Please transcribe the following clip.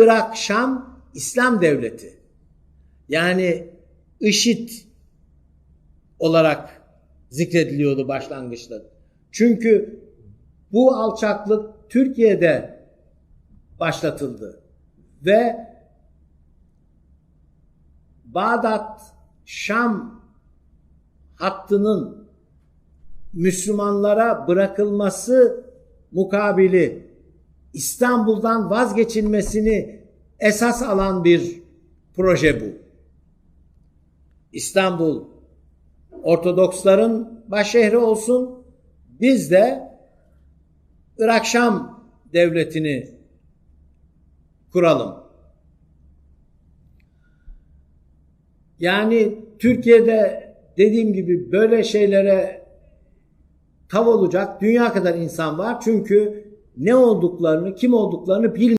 Irak Şam İslam Devleti. Yani IŞİD olarak zikrediliyordu başlangıçta. Çünkü bu alçaklık Türkiye'de başlatıldı ve Bağdat Şam hattının Müslümanlara bırakılması mukabili İstanbul'dan vazgeçilmesini esas alan bir proje bu. İstanbul Ortodoksların baş şehri olsun. Biz de Irak Şam devletini kuralım. Yani Türkiye'de dediğim gibi böyle şeylere tav olacak dünya kadar insan var. Çünkü ne olduklarını, kim olduklarını bilmiyor.